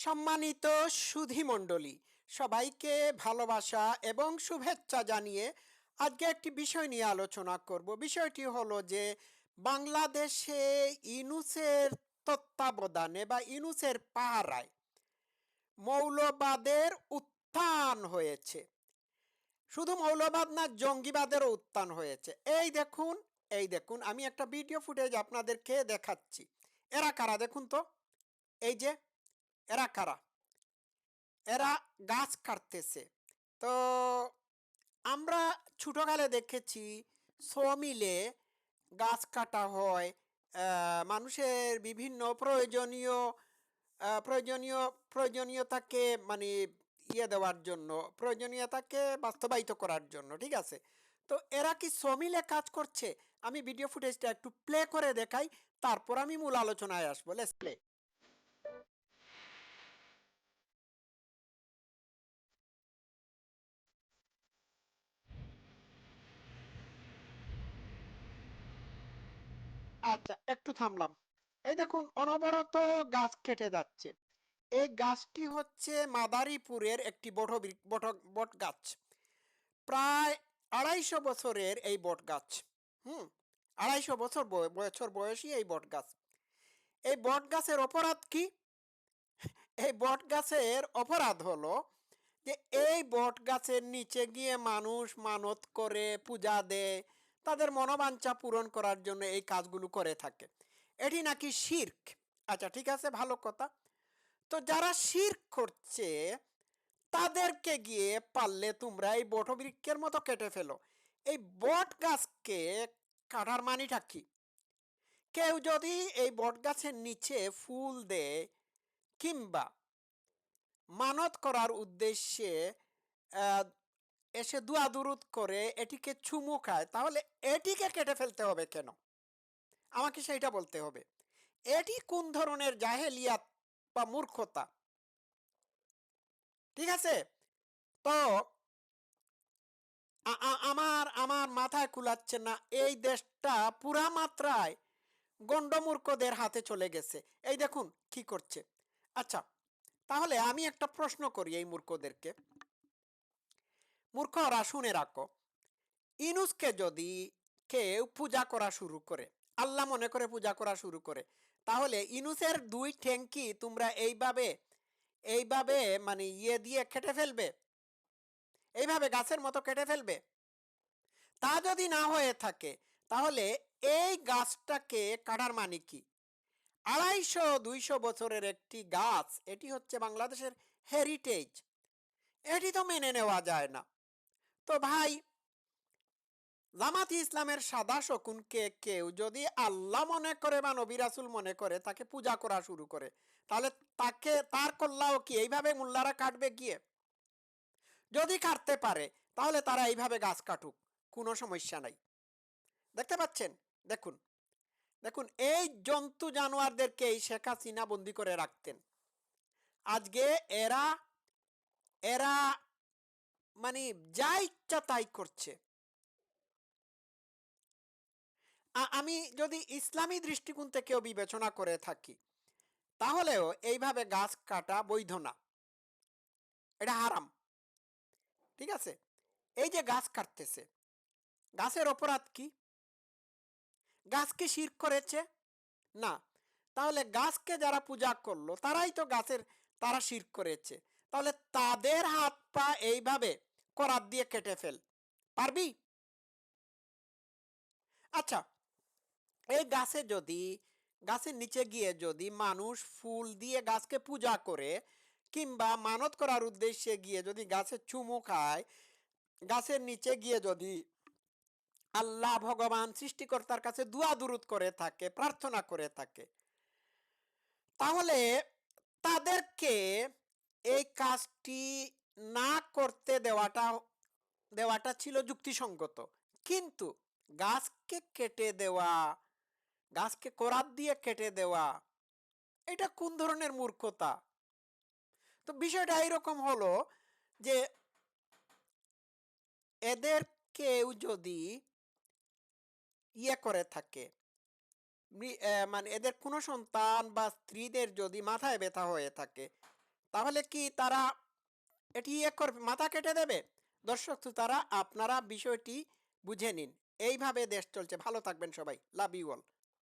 সম্মানিত সুধী মণ্ডলী, সবাইকে ভালোবাসা এবং শুভেচ্ছা জানিয়ে আজকে একটি বিষয় নিয়ে আলোচনা করব। বিষয়টি হলো যে বাংলাদেশে ইনুসের তত্ত্বাবধানে বা ইনুসের পাহারায় মৌলবাদের উত্থান হয়েছে। শুধু মৌলবাদ না, জঙ্গিবাদেরও উত্থান হয়েছে। এই দেখুন এই দেখুন, আমি একটা ভিডিও ফুটেজ আপনাদেরকে দেখাচ্ছি। এরা কারা দেখুন তো? এই যে এরা কারা? এরা গাছ কাটতেছে। তো আমরা ছোটকালে দেখেছি, সমিলে গাছ কাটা হয় মানুষের বিভিন্ন প্রয়োজনীয় প্রয়োজনীয়, প্রয়োজনীয়তাকে মানে ইয়ে দেওয়ার জন্য, প্রয়োজনীয়তাকে বাস্তবায়িত করার জন্য, ঠিক আছে? তো এরা কি সমিলে কাজ করছে? আমি ভিডিও ফুটেজটা একটু প্লে করে দেখাই, তারপর আমি মূল আলোচনায় আসব। লেটস প্লে আচ্ছা একটু থামলাম। এই দেখুন, অনবরত গাছ কেটে যাচ্ছে। এই গাছটি হচ্ছে মাদারীপুরের একটি বট বট বট গাছ। প্রায় আড়াইশো বছরের এই বট গাছ। হুম, আড়াইশো বছর বছর বয়সী এই বট গাছ। এই বট গাছের অপরাধ কি? এই বট গাছের অপরাধ হলো যে এই বট গাছের নিচে গিয়ে মানুষ মানত করে, পূজা দেয় তাদের মনোবাঞ্ছা পূরণ করার জন্য এই কাজগুলো করে থাকে। এটি নাকি শির্ক? আচ্ছা ঠিক আছে, ভালো কথা। তো যারা শির্ক করছে, তাদেরকে গিয়ে পারলে তোমরা এই বটবৃক্ষের মতো কেটে ফেলো। এই বট গাছকে কাটার মানিটা কি? কেউ যদি এই বট গাছের নিচে ফুল দেয় কিংবা মানত করার উদ্দেশ্যে এসে দুয়া দুরুদ করে এটিকে চুমু খায়, তাহলে এটিকে কেটে ফেলতে হবে কেন? আমাকে সেইটা বলতে হবে। এটি কোন ধরনের জাহেলিয়াত বা মূর্খতা? ঠিক আছে? তো আমার আমার মাথায় কুলাচ্ছে না, এই দেশটা পুরা মাত্রায় গণ্ডমূর্খদের হাতে চলে গেছে। এই দেখুন কি করছে। আচ্ছা তাহলে আমি একটা প্রশ্ন করি এই মূর্খদেরকে। মূর্খরা শুনে রাখো। ইনুসকে যদি কেউ পূজা করা শুরু করে, আল্লাহ মনে করে পূজা করা শুরু করে, তাহলে ইনুসের দুই ঠ্যাঙ্কি তোমরা এইভাবে এইভাবে মানে ইয়ে দিয়ে কেটে ফেলবে? এইভাবে গাছের মতো কেটে ফেলবে? তা যদি না হয়ে থাকে, তাহলে এই গাছটাকে কাটার মানে কি? আড়াইশো, দুইশো বছরের একটি গাছ, এটি হচ্ছে বাংলাদেশের হেরিটেজ। এটি তো মেনে নেওয়া যায় না। তো ভাই, জামাতি ইসলামের সাদা শকুনকে কেউ যদি আল্লাহ মনে করে বা নবী রাসুল মনে করে তাকে পূজা করা শুরু করে, তাহলে তাকে, তার কল্যাও কি এইভাবে মোল্লারা কাটবে গিয়ে? যদি কাটতে পারে, তাহলে তারা এইভাবে গাছ কাটুক, কোনো সমস্যা নাই। দেখতে পাচ্ছেন? দেখুন দেখুন, এই জন্তু জানোয়ারদেরকে এই শেখ হাসিনা বন্দি করে রাখতেন। আজকে এরা এরা মানে যা ইচ্ছা তাই করছে। আমি যদি ইসলামী দৃষ্টিকোণ থেকেও বিবেচনা করে থাকি, তাহলেও এইভাবে গাছ কাটা বৈধ না। এটা হারাম। ঠিক আছে? এই যে গাছ কাটতেছে, গাছের অপরাধ কি? গাছ কি শির করেছে? না। তাহলে গাছকে যারা পূজা করল, তারাই তো গাছের, তারা শির করেছে। তাহলে তাদের হাত পা এইভাবে করাত দিয়ে কেটে ফেল। পারবি? আচ্ছা এই গাছে যদি, গাছের নিচে গিয়ে যদি মানুষ ফুল দিয়ে গাছকে পূজা করে কিংবা মানত করার উদ্দেশ্যে গিয়ে যদি গাছের চুমু খায়, গাছের নিচে গিয়ে যদি আল্লাহ ভগবান সৃষ্টিকর্তার কাছে দুয়া দুরুদ করে থাকে, প্রার্থনা করে থাকে, তাহলে তাদেরকে এই কাজটি না করতে দেওয়াটা দেওয়াটা ছিল যুক্তিসঙ্গত। কিন্তু গাছকে কেটে দেওয়া, গাছকে কোরাত দিয়ে কেটে দেওয়া, এটা কোন ধরনের মূর্খতা? তো বিষয়টা এরকম হলো যে এদের কেউ যদি ইয়ে করে থাকে মানে এদের কোনো সন্তান বা স্ত্রীদের যদি মাথায় ব্যথা হয়ে থাকে, তাহলে কি তারা এটি একর মাথা কেটে দেবে। দর্শক তারা আপনারা বিষয়টি বুঝে নিন। এইভাবে দেশ চলছে। ভালো থাকবেন সবাই। Love you all